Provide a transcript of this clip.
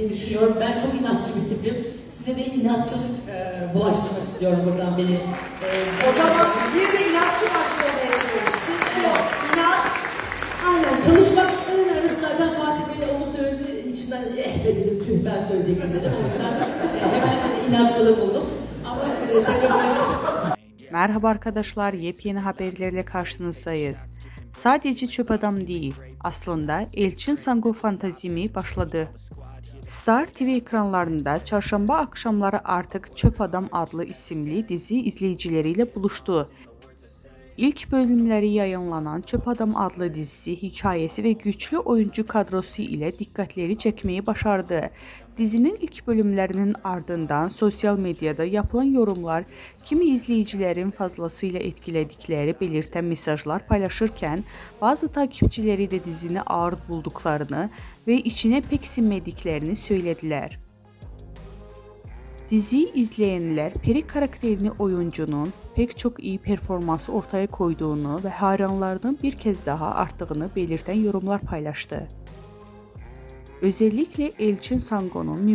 diye düşünüyorum. Ben çok inatçı bir tipim. Size de inatçılık e, bulaştırmak istiyorum buradan beni. E, O zaman bir de inatçı başlamaya o inat Aynen çalışmak en önemlisi zaten Fatih Bey onu söyledi. İçimden eh be dedim tüh ben söyleyecektim dedim. O yüzden e, hemen de inatçılık buldum. Ama e, şaka Merhaba arkadaşlar, yepyeni haberlerle karşınızdayız. Sadece çöp adam değil, aslında Elçin Sango fantazimi başladı. Star TV ekranlarında çarşamba akşamları artık Çöp Adam adlı isimli dizi izleyicileriyle buluştu. İlk bölümleri yayınlanan Çöp Adam adlı dizisi hikayesi ve güçlü oyuncu kadrosu ile dikkatleri çekmeyi başardı. Dizinin ilk bölümlerinin ardından sosyal medyada yapılan yorumlar kimi izleyicilerin fazlasıyla etkiledikleri belirten mesajlar paylaşırken bazı takipçileri de dizini ağır bulduklarını ve içine pek sinmediklerini söylediler. Diziyi izleyenler Peri karakterini oyuncunun pek çok iyi performansı ortaya koyduğunu ve hayranlarının bir kez daha arttığını belirten yorumlar paylaştı. Özellikle Elçin Sango'nun